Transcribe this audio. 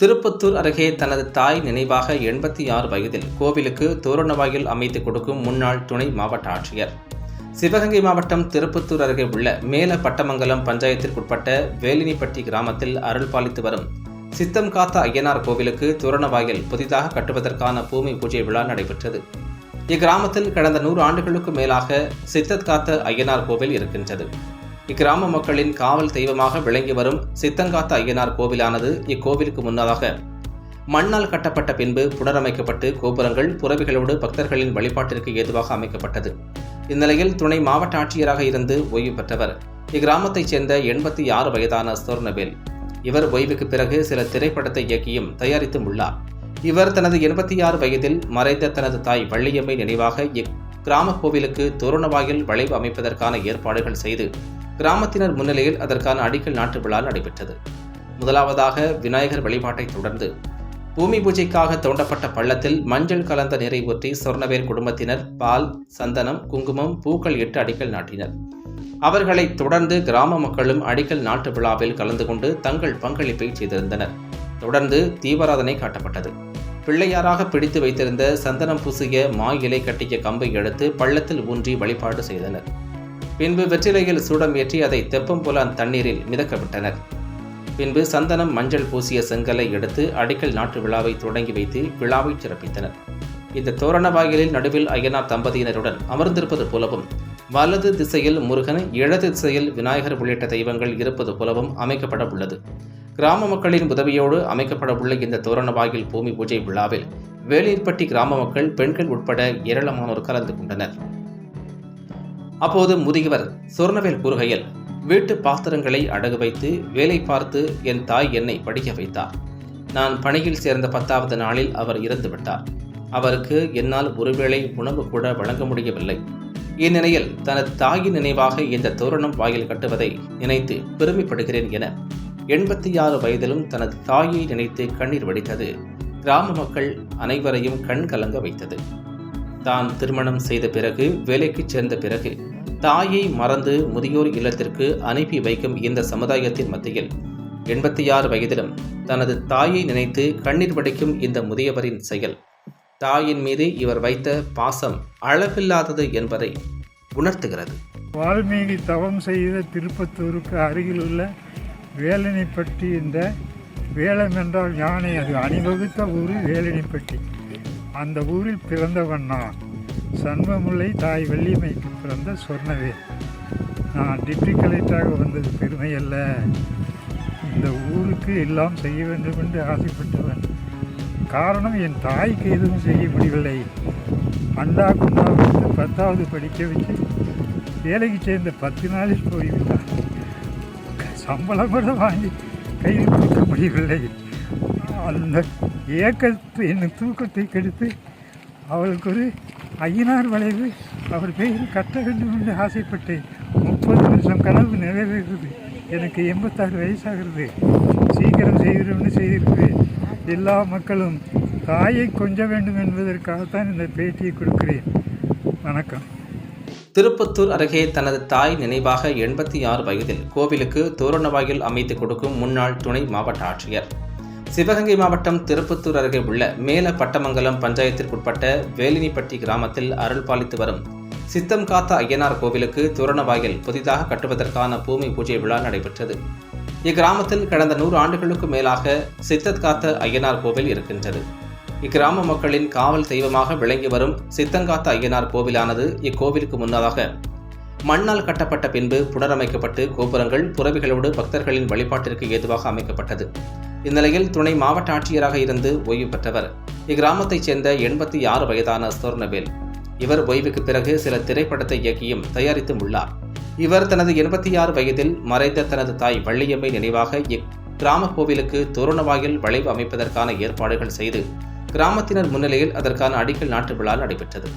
திருப்பத்தூர் அருகே தனது தாய் நினைவாக எண்பத்தி ஆறு வயதில் கோவிலுக்கு தோரண வாயில் அமைத்து கொடுக்கும் முன்னாள் துணை மாவட்ட ஆட்சியர். சிவகங்கை மாவட்டம் திருப்பத்தூர் அருகே உள்ள மேல பட்டமங்கலம் பஞ்சாயத்திற்குட்பட்ட வேலினிப்பட்டி கிராமத்தில் அருள் பாலித்து வரும் சித்தம் காத்த ஐயனார் கோவிலுக்கு தோரண வாயில் புதிதாக கட்டுவதற்கான பூமி பூஜை விழா நடைபெற்றது. இக்கிராமத்தில் கடந்த நூறு ஆண்டுகளுக்கு மேலாக சித்தத் காத்த ஐயனார் கோவில் இருக்கின்றது. இக்கிராம மக்களின் காவல் தெய்வமாக விளங்கி வரும் சித்தங்காத்த ஐயனார் கோவிலானது இக்கோவிலுக்கு முன்னதாக மண்ணால் கட்டப்பட்ட பின்பு புனரமைக்கப்பட்டு கோபுரங்கள் புறவிகளோடு பக்தர்களின் வழிபாட்டிற்கு ஏதுவாக அமைக்கப்பட்டது. இந்நிலையில் துணை மாவட்ட ஆட்சியராக இருந்து ஓய்வு பெற்றவர். இக்கிராமத்தைச் சேர்ந்த எண்பத்தி ஆறு வயதான சொர்ணவேல். இவர் ஓய்வுக்கு பிறகு சில திரைப்படத்தை இயக்கியும் தயாரித்தும் உள்ளார். இவர் தனது எண்பத்தி ஆறு வயதில் மறைந்த தனது தாய் வள்ளியம்மை நினைவாக இக்கிராம கோவிலுக்கு தோரணவாயில் வளைவு அமைப்பதற்கான ஏற்பாடுகள் செய்து கிராமத்தினர் முன்னிலையில் அதற்கான அடிக்கல் நாட்டு விழா நடைபெற்றது. முதலாவதாக விநாயகர் வழிபாட்டை தொடர்ந்து பூமி பூஜைக்காக தோண்டப்பட்ட பள்ளத்தில் மஞ்சள் கலந்த நீரை ஊற்றி சொர்ணவேர் குடும்பத்தினர் பால் சந்தனம் குங்குமம் பூக்கள் இட்டு அடிக்கல் நாட்டினர். அவர்களை தொடர்ந்து கிராம மக்களும் அடிக்கல் நாட்டு விழாவில் கலந்து கொண்டு தங்கள் பங்களிப்பை செய்திருந்தனர். தொடர்ந்து தீவராதனை காட்டப்பட்டது. பிள்ளையாராக பிடித்து வைத்திருந்த சந்தனம் பூசிய மா இலை கட்டிய கம்பை எடுத்து பள்ளத்தில் ஊன்றி வழிபாடு செய்தனர். பின்பு வெற்றிலையில் சூடம் ஏற்றி அதை தெப்பம் புலான் தண்ணீரில் மிதக்கவிட்டனர். பின்பு சந்தனம் மஞ்சள் பூசிய செங்கலை எடுத்து அடிக்கல் நாட்டு விழாவை தொடங்கி வைத்து விழாவை சிறப்பித்தனர். இந்த தோரண வாயிலில் நடுவில் ஐயனார் தம்பதியினருடன் அமர்ந்திருப்பது போலவும் வலது திசையில் முருகன் இடது திசையில் விநாயகர் உள்ளிட்ட தெய்வங்கள் இருப்பது போலவும் அமைக்கப்பட உள்ளது. கிராம மக்களின் உதவியோடு அமைக்கப்பட உள்ள இந்த தோரண வாயில் பூமி பூஜை விழாவில் வேலீர்பட்டி கிராம மக்கள் பெண்கள் உட்பட ஏராளமானோர் கலந்து கொண்டனர். அப்போது முதியவர் சொர்ணவேல் கூறுகையில் வீட்டு பாத்திரங்களை அடகு வைத்து வேலை பார்த்து என் தாய் என்னை படிக்க வைத்தார். நான் பணியில் சேர்ந்த பத்தாவது நாளில் அவர் இறந்து விட்டார். அவருக்கு என்னால் ஒருவேளை உணவு கூட வழங்க முடியவில்லை இந்நிலையில் தனது தாயின் நினைவாக இந்த தோரணம் வாயில் கட்டுவதை நினைத்து பெருமைப்படுகிறேன் என எண்பத்தி ஆறு வயதிலும் தனது தாயை நினைத்து கண்ணீர் வடித்தது கிராம மக்கள் அனைவரையும் கண் கலங்க வைத்தது. தான் திருமணம் செய்த பிறகு வேலைக்கு சேர்ந்த பிறகு தாயை மறந்து முதியோர் இல்லத்திற்கு அனுப்பி வைக்கும் இந்த சமுதாயத்தின் மத்தியில் எண்பத்தி ஆறு வயதிலும் தனது தாயை நினைத்து கண்ணீர் வடிக்கும் இந்த முதியவரின் செயல். தாயின் மீது இவர் வைத்த பாசம் அளவில்லாதது என்பதை உணர்த்துகிறது. வால்மீகி தவம் செய்த திருப்பத்தூருக்கு அருகில் உள்ள வேலனைப்பட்டி என்ற வேலம் என்றால் யானை. அது அணிவகுத்த ஊர் வேலனைப்பட்டி. அந்த ஊரில் பிறந்தவன் நான். சண்பமுல்லை தாய் வெள்ளியம்மைக்கு பிறந்த சொர்ணவேல். நான் டிப்டி கலெக்டராக வந்தது பெருமை அல்ல. இந்த ஊருக்கு எல்லாம் செய்ய வேண்டும் என்று ஆசைப்பட்டவன். காரணம் என் தாய்க்கு எதுவும் செய்ய முடியவில்லை. அண்டா குண்டா வந்து பத்தாவது படிக்க வச்சு வேலைக்கு சேர்ந்த பத்து நாளில் போய்விட்டான். சம்பளம் கூட வாங்கி கையில் கொடுக்க முடியவில்லை. அந்த ஏக்கத்தை என் தூக்கத்தை கெடுத்து அவளுக்கு ஒரு ஐயனார் வளைவு அவர் பெயரில் கட்ட வேண்டும் என்று ஆசைப்பட்டேன். முப்பது வருஷம் கனவு நிறைவேறுகிறது எனக்கு எண்பத்தாறு வயசாகிறது. சீக்கிரம் செய்கிறோம்னு செய்திருக்கிறேன். எல்லா மக்களும் தாயை கொஞ்ச வேண்டும் என்பதற்காகத்தான் இந்த பேட்டியை கொடுக்கிறேன். வணக்கம். திருப்பத்தூர் அருகே தனது தாய் நினைவாக எண்பத்தி ஆறு வயதில் கோவிலுக்கு தோரணவாயில் அமைத்து கொடுக்கும் முன்னாள் துணை மாவட்ட ஆட்சியர். சிவகங்கை மாவட்டம் திருப்பத்தூர் அருகே உள்ள மேல பட்டமங்கலம் பஞ்சாயத்திற்குட்பட்ட வேலினிப்பட்டி கிராமத்தில் அருள் பாலித்து வரும் சித்தம் காத்த ஐயனார் கோவிலுக்கு துரணவாயில் புதிதாக கட்டுவதற்கான பூமி பூஜை விழா நடைபெற்றது. இக்கிராமத்தில் கடந்த நூறு ஆண்டுகளுக்கு மேலாக சித்தத் காத்த ஐயனார் கோவில் இருக்கின்றது. இக்கிராம மக்களின் காவல் தெய்வமாக விளங்கி வரும் சித்தங்காத்த ஐயனார் கோவிலானது இக்கோவிலுக்கு முன்னதாக மண்ணால் கட்டப்பட்ட பின்பு புனரமைக்கப்பட்டு கோபுரங்கள் புறவிகளோடு பக்தர்களின் வழிபாட்டிற்கு ஏதுவாக அமைக்கப்பட்டது. இந்நிலையில் துணை மாவட்ட ஆட்சியராக இருந்து ஓய்வு பெற்றவர். இக்கிராமத்தைச் சேர்ந்த எண்பத்தி ஆறு வயதான சொர்ணவேல். இவர் ஓய்வுக்கு பிறகு சில திரைப்படத்தை இயக்கியும் தயாரித்தும் உள்ளார். இவர் தனது எண்பத்தி ஆறு வயதில் மறைந்த தனது தாய் வள்ளியம்மை நினைவாக இக்கிராம கோவிலுக்கு தோரணவாயில் வளைவு அமைப்பதற்கான ஏற்பாடுகள் செய்து கிராமத்தினர் முன்னிலையில் அதற்கான அடிக்கல் நாட்டு விழா நடைபெற்றது.